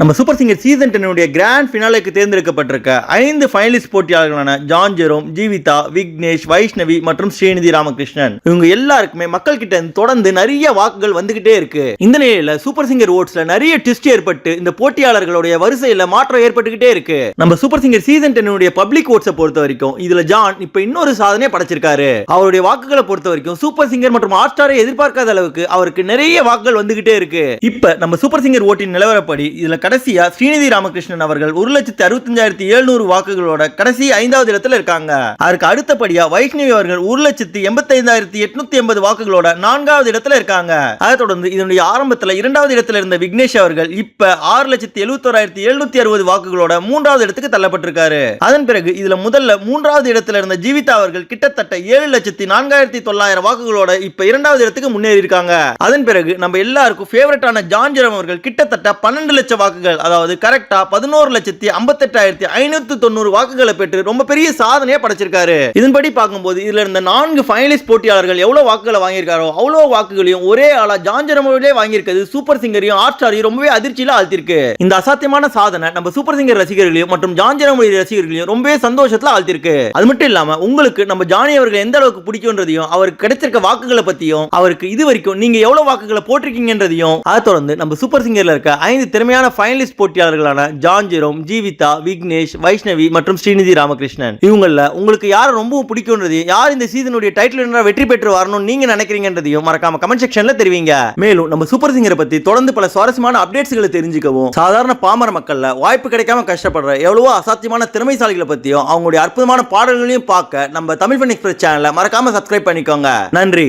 நம்ம super singer season டென்னுடைய grand ஃபினாலேக்கு தேர்ந்தெடுக்கப்பட்டிருக்க ஐந்து ஃபைனலிஸ்ட் போட்டியாளர்களான ஜான் ஜெரோம் ஜீவிதா விக்னேஷ் வைஷ்ணவி மற்றும் ஸ்ரீநிதி ராமகிருஷ்ணன். இவங்க எல்லாருக்குமே மக்கள் கிட்ட தொடர்ந்து நிறைய வாக்குகள் வந்துகிட்டே இருக்கு. இந்த நிலையில சூப்பர் சிங்கர் ஓட்ஸ்ல நிறைய ட்விஸ்ட் ஏற்பட்டு இந்த போட்டியாளர்களுடைய வரிசையில மாற்றம் ஏற்பட்டுக்கிட்டே இருக்கு. நம்ம சூப்பர் சிங்கர் சீசன் டென்னுடைய பப்ளிக் ஓட்ஸை பொறுத்த வரைக்கும் இதுல ஜான் இப்ப இன்னொரு சாதனையை படைச்சிருக்காரு. அவருடைய வாக்குகளை பொறுத்த வரைக்கும் சூப்பர் சிங்கர் மற்றும் ஹாட் ஸ்டாரை எதிர்பார்க்காத அளவுக்கு அவருக்கு நிறைய வாக்குகள் வந்துகிட்டே இருக்கு. இப்ப நம்ம சூப்பர் சிங்கர் ஓட்டின் நிலவரப்படி இதுல கடைசியாக ஸ்ரீநிதி ராமகிருஷ்ணன் அவர்கள் ஒரு லட்சத்தி அறுபத்தஞ்சாயிரத்தி எழுநூறு வாக்குகளோட கடைசி ஐந்தாவது இடத்துல இருக்காங்க. அதற்கு அடுத்தபடியாக வைஷ்ணவி அவர்கள் ஒரு லட்சத்தி எண்பத்தைந்தாயிரத்தி எட்நூத்தி எண்பது வாக்குகளோட நான்காவது இடத்துல இருக்காங்க. அதை தொடர்ந்து இதனுடைய ஆரம்பத்தில் இரண்டாவது இடத்துல இருந்த விக்னேஷ் அவர்கள் இப்ப ஆறு லட்சத்தி எழுபத்தோராயிரத்தி எழுநூத்தி அறுபது வாக்குகளோட மூன்றாவது இடத்துக்கு தள்ளப்பட்டிருக்காரு. அதன் பிறகு இதுல முதல்ல மூன்றாவது இடத்துல இருந்த ஜீவிதா அவர்கள் கிட்டத்தட்ட ஏழு லட்சத்தி நான்காயிரத்தி தொள்ளாயிரம் வாக்குகளோட இப்ப இரண்டாவது இடத்துக்கு முன்னேறி இருக்காங்க அதன் பிறகு நம்ம எல்லாருக்கும் ஃபேவரட்டான ஜான்ஜரம் அவர்கள் கிட்டத்தட்ட பன்னெண்டு லட்சம் வாக்கு வாக்குகள் அதாவது கரெக்டா பதினோரு லட்சத்தி ஐம்பத்தெட்டாயிரத்தி ஐநூத்தி தொண்ணூறு வாக்குகளை பெற்று ரொம்ப பெரிய சாதனையை படைச்சிருக்காரு. இதன்படி பார்க்கும்போது இதுல இருந்த நான்கு ஃபைனலிஸ்ட் போட்டியாளர்கள் எவ்வளவு வாக்குகளை வாங்கியிருக்காரோ அவ்வளோ வாக்குகளையும் ஒரே ஆளா ஜான்ஜரமோவிலே வாங்கியிருக்கிறது சூப்பர் சிங்கரையும் ஹாட் ரொம்பவே அதிர்ச்சியில ஆழ்த்திருக்கு இந்த அசாத்தியமான சாதனை நம்ம சூப்பர் சிங்கர் ரசிகர்களையும் மற்றும் ஜான்ஜரமொழி ரசிகர்களையும் ரொம்பவே சந்தோஷத்துல ஆழ்த்திருக்கு அது மட்டும் இல்லாம உங்களுக்கு நம்ம ஜானி அவர்கள் எந்த அளவுக்கு பிடிக்கும்ன்றதையும் அவருக்கு கிடைச்சிருக்க வாக்குகளை பத்தியும் அவருக்கு இது வரைக்கும் நீங்க எவ்வளவு வாக்குகளை போட்டிருக்கீங்கன்றதையும் அதை தொடர்ந்து நம்ம சூப்பர் சிங்கர்ல இருக்க ஐந்து திறமையான ஃபைனலிஸ்ட் போட்டியாளர்களான ஜான் ஜெரோம் ஜீவிதா விக்னேஷ் வைஷ்ணவி மற்றும் ஸ்ரீநிதி ராமகிருஷ்ணன். இவங்கள உங்களுக்கு யாரை ரொம்பவும் பிடிக்கும்ன்றதையும் யார் இந்த சீசனுடைய டைட்டில் என்ன வெற்றி பெற்று வரணும்னு நீங்க நினைக்கிறீங்கன்றதையும் மறக்காம கமெண்ட் செக்ஷன்ல தெரிவிங்க. மேலும் நம்ம சூப்பர் சிங்கரை பத்தி தொடர்ந்து பல சுவாரஸ்யமான அப்டேட்ஸ்களை தெரிஞ்சுக்கவும் சாதாரண பாமர மக்கள்ல வாய்ப்பு கிடைக்காம கஷ்டப்படுற எவ்வளவோ அசாத்தியமான திறமைசாலிகளை பத்தியும் அவங்களுடைய அற்புதமான பாடல்களையும் பார்க்க நம்ம தமிழ் ஃபன் எக்ஸ்பிரஸ் சேனலை மறக்காம சப்ஸ்கிரைப் பண்ணிக்கோங்க. நன்றி.